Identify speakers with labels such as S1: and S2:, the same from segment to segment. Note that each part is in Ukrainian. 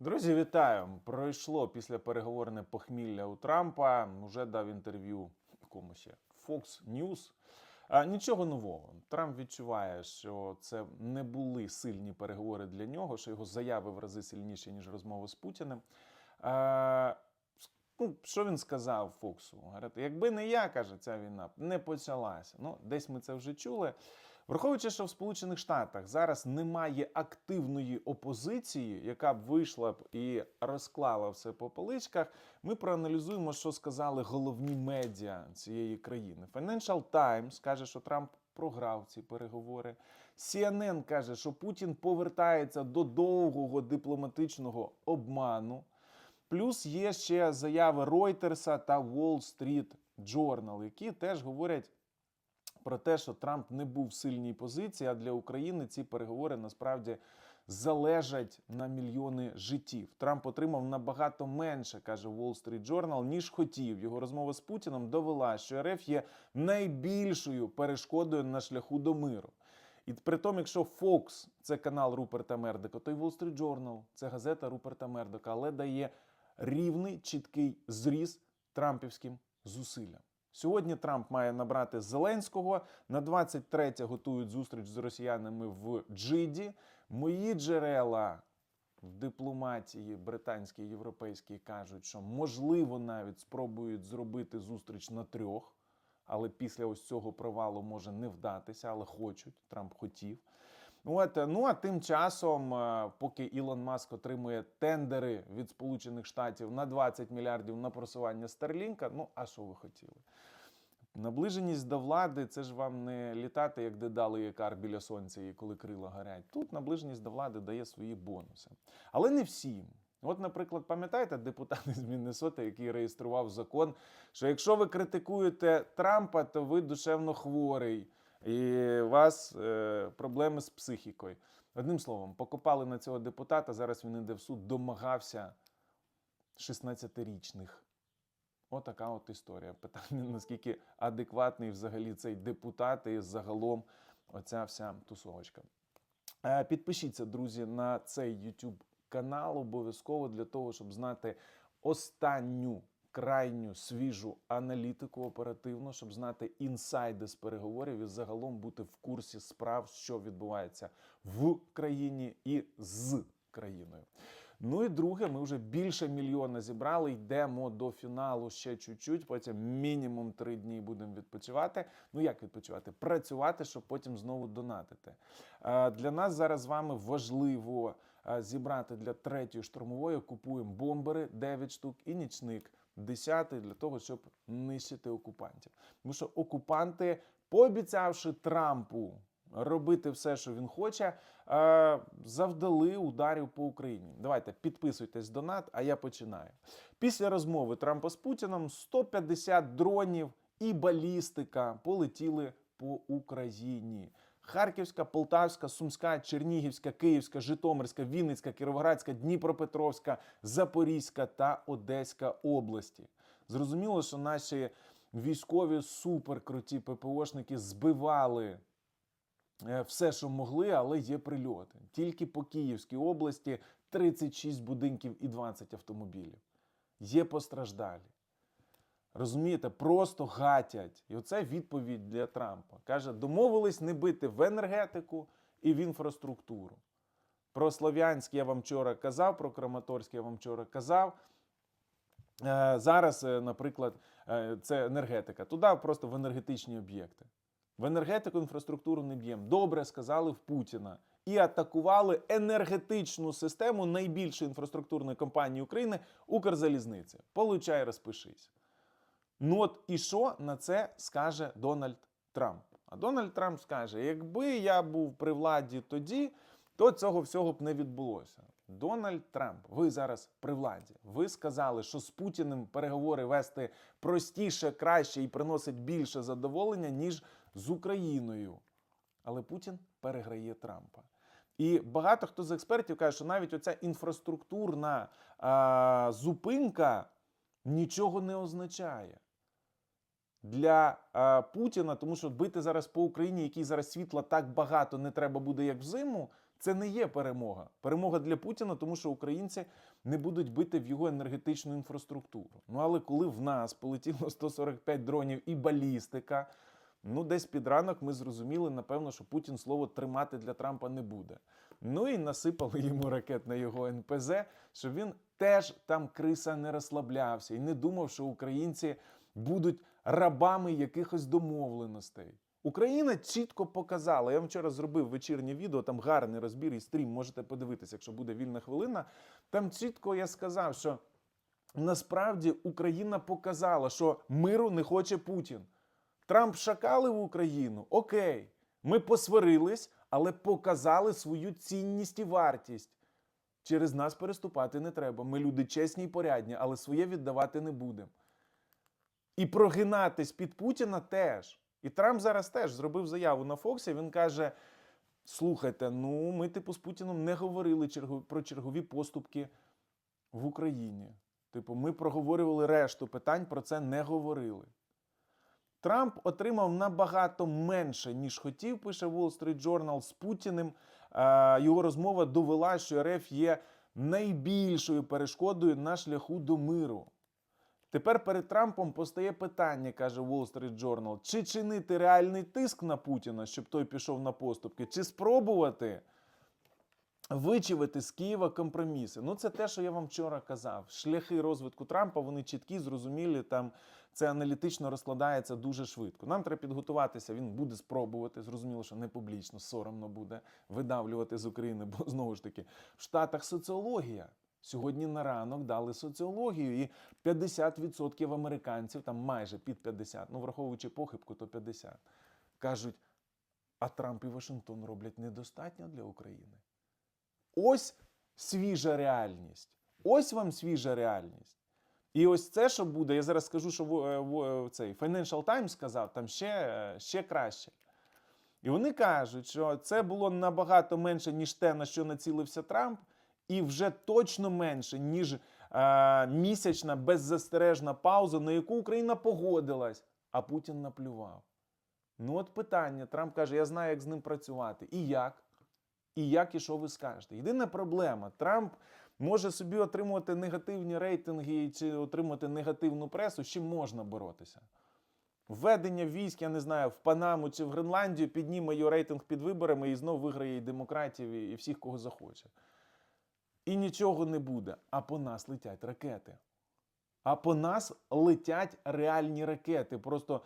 S1: Друзі, вітаю! Пройшло після переговорне похмілля у Трампа. Уже дав інтерв'ю кому ще Fox News. А, нічого нового. Трамп відчуває, що це не були сильні переговори для нього, що його заяви в рази сильніші, ніж розмови з Путіним. А, ну, що він сказав Фоксу? Якби не я, каже, ця війна не почалася. Ну, десь ми це вже чули. Враховуючи, що в Сполучених Штатах зараз немає активної опозиції, яка б вийшла б і розклала все по поличках, ми проаналізуємо, що сказали головні медіа цієї країни. Financial Times каже, що Трамп програв ці переговори. CNN каже, що Путін повертається до довгого дипломатичного обману. Плюс є ще заяви Ройтерса та Wall Street Journal, які теж говорять про те, що Трамп не був в сильній позиції, а для України ці переговори насправді залежать на мільйони життів. Трамп отримав набагато менше, каже Wall Street Journal, ніж хотів. Його розмова з Путіном довела, що РФ є найбільшою перешкодою на шляху до миру. І при тому, якщо Fox – це канал Руперта Мердока, то й Wall Street Journal – це газета Руперта Мердока, але дає рівний чіткий зріз трампівським зусиллям. Сьогодні Трамп має набрати Зеленського. На 23 готують зустріч з росіянами в Джиді. Мої джерела в дипломатії британській і європейській кажуть, що можливо навіть спробують зробити зустріч на трьох. Але після ось цього провалу може не вдатися, але хочуть. Трамп хотів. От, ну а тим часом, е, поки Ілон Маск отримує тендери від Сполучених Штатів на 20 мільярдів на просування Старлінка, ну а що ви хотіли? Наближеність до влади це ж вам не літати, як дедали якар біля сонця, і коли крила горять. Тут наближеність до влади дає свої бонуси. Але не всім. От, наприклад, пам'ятаєте депутат із Міннесоти, який реєстрував закон, що якщо ви критикуєте Трампа, то ви душевно хворий і у вас е, проблеми з психікою. Одним словом, покопали на цього депутата. Зараз він іде в суд, домагався 16-річних. Отака от історія. Питання, наскільки адекватний взагалі цей депутат і загалом оця вся тусовочка. Е, Підпишіться, друзі, на цей YouTube канал обов'язково для того, щоб знати останню крайню свіжу аналітику оперативно, щоб знати інсайди з переговорів і загалом бути в курсі справ, що відбувається в країні і з країною. Ну і друге, ми вже більше мільйона зібрали. Йдемо до фіналу ще чуть-чуть. Потім мінімум три дні будемо відпочивати. Ну як відпочивати? Працювати, щоб потім знову донатити. Е, Для нас зараз з вами важливо е, зібрати для третьої штурмової. Купуємо бомбери 9 штук і нічник 10 для того, щоб нищити окупантів. Тому що окупанти, пообіцявши Трампу робити все, що він хоче, е, завдали ударів по Україні. Давайте підписуйтесь донат, а я починаю. Після розмови Трампа з Путіном 150 дронів і балістика полетіли по Україні. Харківська, Полтавська, Сумська, Чернігівська, Київська, Житомирська, Вінницька, Кіровоградська, Дніпропетровська, Запорізька та Одеська області. Зрозуміло, що наші військові суперкруті ППОшники збивали е, все, що могли, але є прильоти. Тільки по Київській області 36 будинків і 20 автомобілів. Є постраждалі. Розумієте, просто гатять. І оце відповідь для Трампа. Каже, домовились не бити в енергетику і в інфраструктуру. Про Слов'янськ я вам вчора казав, про Краматорськ я вам вчора казав. Е, Зараз, е, наприклад, е, це енергетика. Туди просто в енергетичні об'єкти. В енергетику інфраструктуру не б'ємо. Добре сказали в Путіна. І атакували енергетичну систему найбільшої інфраструктурної компанії України Укрзалізниці. Получай, розпишись. Ну от і що на це скаже Дональд Трамп? А Дональд Трамп скаже: якби я був при владі тоді, то цього всього б не відбулося. Дональд Трамп, ви зараз при владі. Ви сказали, що з Путіним переговори вести простіше, краще і приносить більше задоволення, ніж з Україною. Але Путін переграє Трампа. І багато хто з експертів каже, що навіть оця інфраструктурна а, зупинка нічого не означає для а, Путіна, тому що бити зараз по Україні, якій зараз світла так багато не треба буде, як взиму, Це не є перемога. Перемога для Путіна, тому що українці не будуть бити в його енергетичну інфраструктуру. Ну але коли в нас полетіло 145 дронів і балістика, ну десь під ранок ми зрозуміли, напевно, що Путін слово тримати для Трампа не буде. Ну і насипали йому ракет на його НПЗ, щоб він теж там криса не розслаблявся і не думав, що українці будуть рабами якихось домовленостей. Україна чітко показала. Я вчора зробив вечірнє відео, там гарний розбір і стрім. Можете подивитися, якщо буде вільна хвилина. Там чітко я сказав, що насправді Україна показала, що миру не хоче Путін. Трамп шакалив Україну. Окей, ми посварились, але показали свою цінність і вартість. Через нас переступати не треба. Ми люди чесні і порядні, але своє віддавати не будемо. І прогинатись під Путіна теж. І Трамп зараз теж зробив заяву на Фоксі. Він каже: слухайте, ну ми, типу, з Путіном не говорили про чергові поступки в Україні. Типу, ми проговорювали решту питань, про це не говорили. Трамп отримав набагато менше, ніж хотів, пише Wall Street Journal з Путіним. Його розмова довела, що РФ є найбільшою перешкодою на шляху до миру. Тепер перед Трампом постає питання, каже Wall Street Journal, чи чинити реальний тиск на Путіна, щоб той пішов на поступки, чи спробувати вичавити з Києва компроміси. Ну, це те, що я вам вчора казав. Шляхи розвитку Трампа вони чіткі, зрозумілі. Там це аналітично розкладається дуже швидко. Нам треба підготуватися. Він буде спробувати. Зрозуміло, що не публічно, соромно буде видавлювати з України, бо знову ж таки в Штатах соціологія. Сьогодні на ранок дали соціологію, і 50% американців, там майже під 50, ну враховуючи похибку, то 50, кажуть, а Трамп і Вашингтон роблять недостатньо для України. Ось свіжа реальність. Ось вам свіжа реальність. І ось це, що буде, я зараз скажу, що в- в- е, цей Financial Times сказав, там ще, е, ще краще. І вони кажуть, що це було набагато менше, ніж те, на що націлився Трамп, і вже точно менше, ніж е, місячна беззастережна пауза, на яку Україна погодилась, а Путін наплював. Ну, от питання. Трамп каже: я знаю, як з ним працювати. І як? І як, і що ви скажете? Єдина проблема: Трамп може собі отримувати негативні рейтинги чи отримувати негативну пресу, з чим можна боротися. Введення військ, я не знаю, в Панаму чи в Гренландію підніме його рейтинг під виборами і знов виграє і демократів, і всіх, кого захоче. І нічого не буде. А по нас летять ракети. А по нас летять реальні ракети. Просто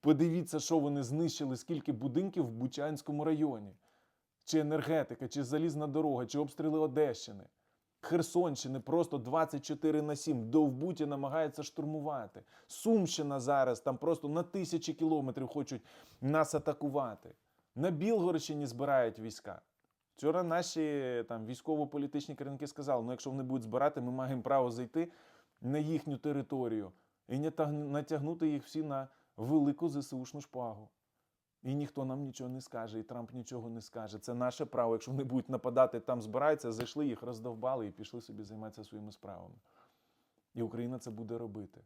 S1: подивіться, що вони знищили, скільки будинків в Бучанському районі. Чи енергетика, чи залізна дорога, чи обстріли Одещини. Херсонщини просто 24 на 7. Довбуті намагаються штурмувати. Сумщина зараз там просто на тисячі кілометрів хочуть нас атакувати. На Білгородщині збирають війська. Вчора наші там військово-політичні керівники сказали: ну якщо вони будуть збирати, ми маємо право зайти на їхню територію і не натягнути їх всі на велику ЗСУшну шпагу. І ніхто нам нічого не скаже, і Трамп нічого не скаже. Це наше право. Якщо вони будуть нападати, там збираються, зайшли, їх роздовбали і пішли собі займатися своїми справами. І Україна це буде робити.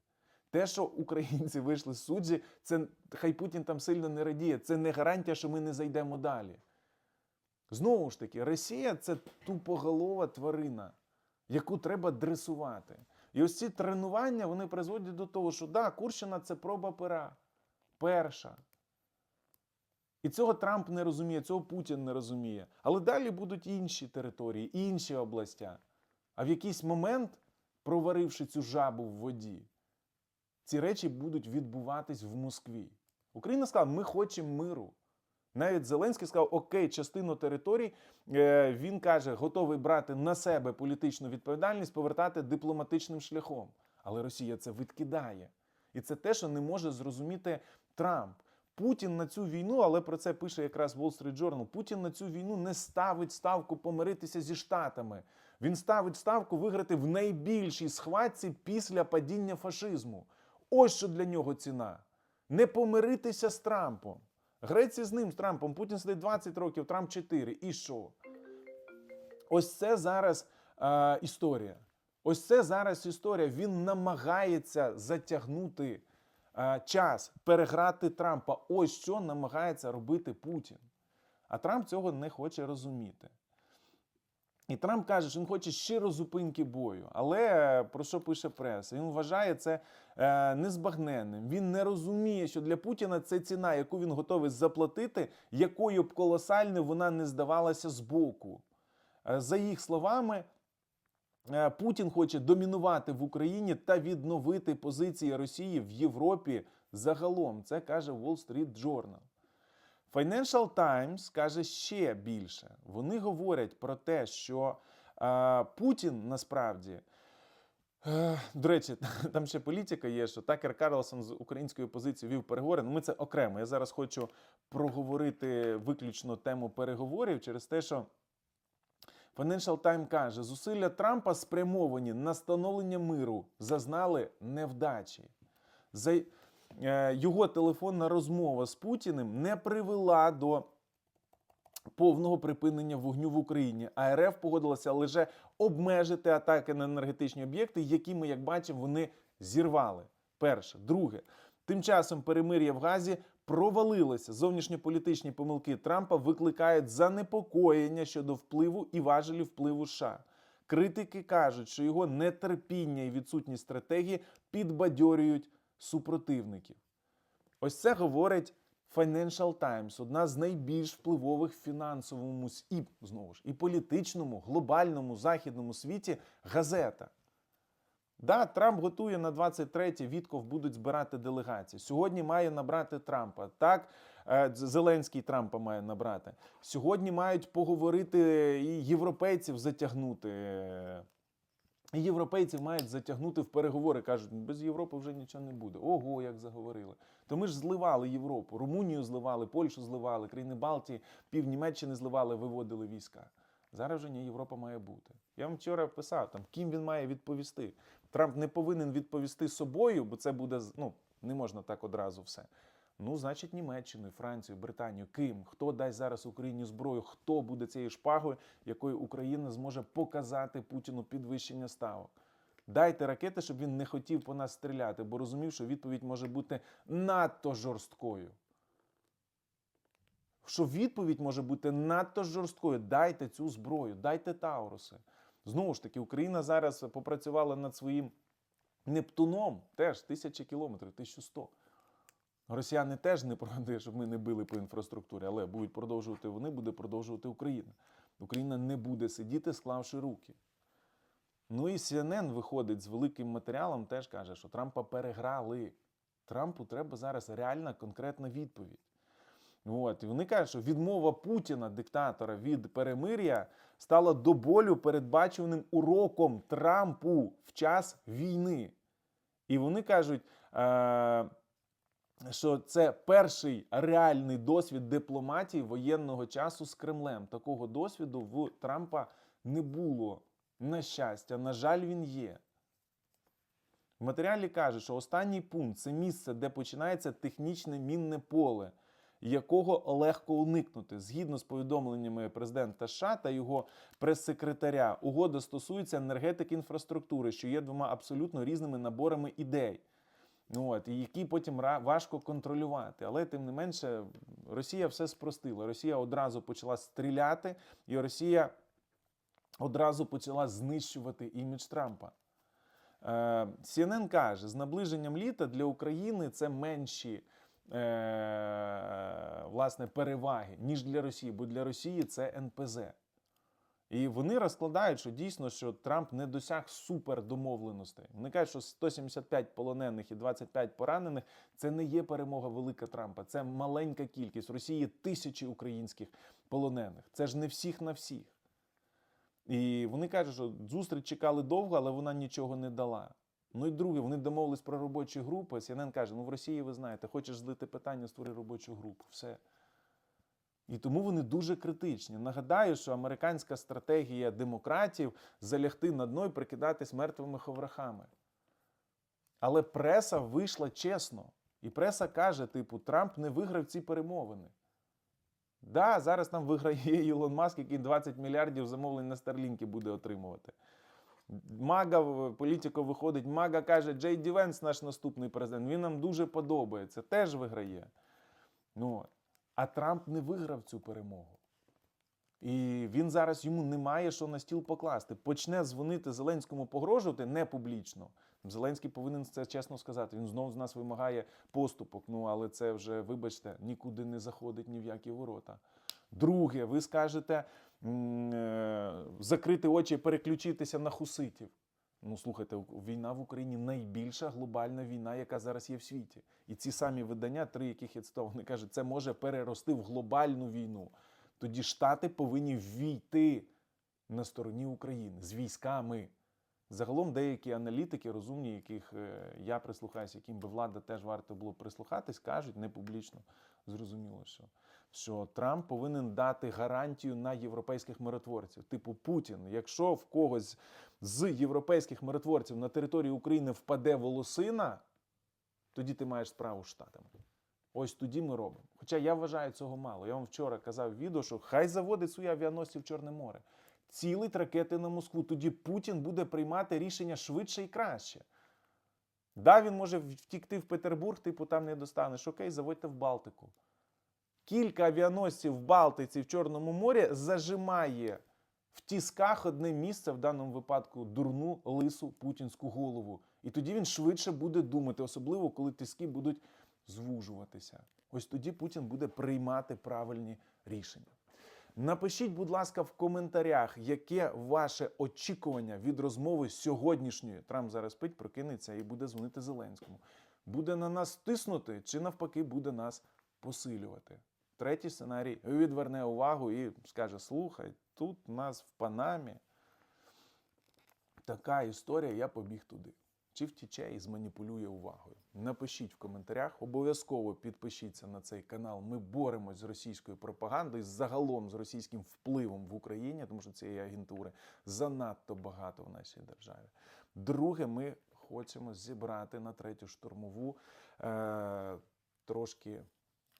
S1: Те, що українці вийшли з суджі, це хай Путін там сильно не радіє. Це не гарантія, що ми не зайдемо далі. Знову ж таки, Росія це тупоголова тварина, яку треба дресувати. І ось ці тренування вони призводять до того, що да, Курщина це проба пера. Перша. І цього Трамп не розуміє, цього Путін не розуміє. Але далі будуть інші території, інші областя. А в якийсь момент, проваривши цю жабу в воді, ці речі будуть відбуватись в Москві. Україна сказала, ми хочемо миру. Навіть Зеленський сказав, окей, частину територій е, він каже, готовий брати на себе політичну відповідальність, повертати дипломатичним шляхом. Але Росія це відкидає. І це те, що не може зрозуміти Трамп. Путін на цю війну, але про це пише якраз Wall Street Journal, Путін на цю війну не ставить ставку помиритися зі Штатами. Він ставить ставку виграти в найбільшій схватці після падіння фашизму. Ось що для нього ціна. Не помиритися з Трампом. Греція з ним, з Трампом. Путін сидить 20 років, Трамп 4. І що? Ось це зараз е, історія. Ось це зараз історія. Він намагається затягнути е, час, переграти Трампа. Ось що намагається робити Путін. А Трамп цього не хоче розуміти. І Трамп каже, що він хоче щиро зупинки бою. Але про що пише преса? Він вважає це е, незбагненним. Він не розуміє, що для Путіна це ціна, яку він готовий заплатити, якою б колосальною вона не здавалася збоку. Е, за їх словами, е, Путін хоче домінувати в Україні та відновити позиції Росії в Європі загалом. Це каже Wall Street Journal. Financial Times каже ще більше. Вони говорять про те, що е, Путін насправді. е, До речі, там ще політика є, що Такер Карлсон з української опозиції вів переговори. Ну, ми це окремо. Я зараз хочу проговорити виключно тему переговорів через те, що Financial Times каже, зусилля Трампа спрямовані на становлення миру, зазнали невдачі. Е, його телефонна розмова з Путіним не привела до повного припинення вогню в Україні. А РФ погодилася лише обмежити атаки на енергетичні об'єкти, які ми, як бачимо, вони зірвали. Перше, друге. Тим часом перемир'я в Газі провалилося. Зовнішньополітичні помилки Трампа викликають занепокоєння щодо впливу і важелів впливу США. Критики кажуть, що його нетерпіння і відсутність стратегії підбадьорюють супротивників. Ось це говорить Financial Times, одна з найбільш впливових в фінансовому і знову ж і політичному, глобальному західному світі газета. Да, Трамп готує на 23-й Вітков будуть збирати делегації. Сьогодні має набрати Трампа. Так, е, Зеленський Трампа має набрати. Сьогодні мають поговорити і європейців затягнути. Європейців мають затягнути в переговори. Кажуть, без Європи вже нічого не буде. Ого, як заговорили. То ми ж зливали Європу, Румунію зливали, Польщу зливали, країни Балтії, пів Німеччини зливали, виводили війська. Зараз вже ні, Європа має бути. Я вам вчора писав, там, ким він має відповісти. Трамп не повинен відповісти собою, бо це буде ну, не можна так одразу все. Ну, значить, Німеччиною, Францією, Британією. Ким? Хто дасть зараз Україні зброю? Хто буде цією шпагою, якою Україна зможе показати Путіну підвищення ставок? Дайте ракети, щоб він не хотів по нас стріляти, бо розумів, що відповідь може бути надто жорсткою. Що відповідь може бути надто жорсткою. Дайте цю зброю, дайте Тауруси. Знову ж таки, Україна зараз попрацювала над своїм Нептуном, теж тисячі кілометрів, 1100. Росіяни теж не проти, щоб ми не били по інфраструктурі, але будуть продовжувати вони, буде продовжувати Україна. Україна не буде сидіти, склавши руки. Ну і CNN виходить з великим матеріалом, теж каже, що Трампа переграли. Трампу треба зараз реальна конкретна відповідь. От, і вони кажуть, що відмова Путіна, диктатора, від перемир'я стала до болю передбачуваним уроком Трампу в час війни. І вони кажуть, е- що це перший реальний досвід дипломатії воєнного часу з Кремлем. Такого досвіду в Трампа не було. На щастя, на жаль, він є. В матеріалі каже, що останній пункт це місце, де починається технічне мінне поле, якого легко уникнути. Згідно з повідомленнями президента США та його прес-секретаря, угода стосується енергетики інфраструктури, що є двома абсолютно різними наборами ідей. Ну, от, і які потім важко контролювати. Але тим не менше, Росія все спростила. Росія одразу почала стріляти, і Росія одразу почала знищувати імідж Трампа. CNN каже, з наближенням літа для України це менші е, власне, переваги, ніж для Росії, бо для Росії це НПЗ. І вони розкладають, що дійсно що Трамп не досяг супердомовленостей. Вони кажуть, що 175 полонених і 25 поранених це не є перемога велика Трампа, це маленька кількість. В Росії тисячі українських полонених. Це ж не всіх на всіх. І вони кажуть, що зустріч чекали довго, але вона нічого не дала. Ну і друге, вони домовились про робочі групи. CNN каже: ну в Росії ви знаєте, хочеш злити питання, створи робочу групу. Все. І тому вони дуже критичні. Нагадаю, що американська стратегія демократів залягти на дно і прикидатись мертвими ховрахами. Але преса вийшла чесно. І преса каже: типу, Трамп не виграв ці перемовини. Да, зараз там виграє Ілон Маск, який 20 мільярдів замовлень на Старлінки буде отримувати. Мага політико виходить, Мага каже, Джей Ді Венс наш наступний президент. Він нам дуже подобається, теж виграє. Ну. А Трамп не виграв цю перемогу. І він зараз йому немає що на стіл покласти. Почне дзвонити Зеленському погрожувати не публічно. Зеленський повинен це чесно сказати. Він знову з нас вимагає поступок. Ну але це вже, вибачте, нікуди не заходить ні в які ворота. Друге, ви скажете е, закрити очі переключитися на хуситів. Ну, слухайте, війна в Україні найбільша глобальна війна, яка зараз є в світі. І ці самі видання, три яких я цитував, вони кажуть, це може перерости в глобальну війну. Тоді Штати повинні ввійти на стороні України з військами. Загалом деякі аналітики, розумні, яких е, я прислухаюся, яким би влада теж варто було прислухатись, кажуть не публічно. Зрозуміло, що, що Трамп повинен дати гарантію на європейських миротворців. Типу Путін, якщо в когось з європейських миротворців на території України впаде волосина, тоді ти маєш справу з штатами. Ось тоді ми робимо. Хоча я вважаю цього мало. Я вам вчора казав відео, що хай заводить свої авіаносці в Чорне море. Цілить ракети на Москву. Тоді Путін буде приймати рішення швидше і краще. Да, він може втікти в Петербург, типу там не достанеш. Окей, заводьте в Балтику. Кілька авіаносців в Балтиці в Чорному морі зажимає в тісках одне місце, в даному випадку дурну лису путінську голову. І тоді він швидше буде думати, особливо коли тиски будуть звужуватися. Ось тоді Путін буде приймати правильні рішення. Напишіть, будь ласка, в коментарях, яке ваше очікування від розмови сьогоднішньої. Трамп зараз спить, прокинеться і буде дзвонити Зеленському. Буде на нас тиснути, чи навпаки буде нас посилювати. Третій сценарій відверне увагу і скаже: слухай, тут у нас в Панамі така історія, я побіг туди. Чи втіче і зманіпулює увагою? Напишіть в коментарях. Обов'язково підпишіться на цей канал. Ми боремось з російською пропагандою, загалом з російським впливом в Україні, тому що цієї агентури занадто багато в нашій державі. Друге, ми хочемо зібрати на третю штурмову е- трошки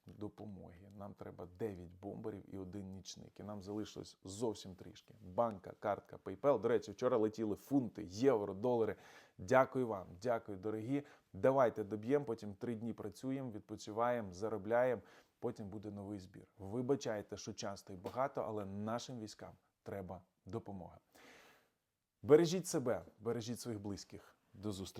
S1: допомоги. Нам треба 9 бомберів і один нічник. І нам залишилось зовсім трішки. Банка, картка, PayPal. До речі, вчора летіли фунти, євро, долари. Дякую вам, дякую, дорогі. Давайте доб'ємо, потім три дні працюємо, відпочиваємо, заробляємо. Потім буде новий збір. Вибачайте, що часто і багато, але нашим військам треба допомога. Бережіть себе, бережіть своїх близьких. До зустрічі.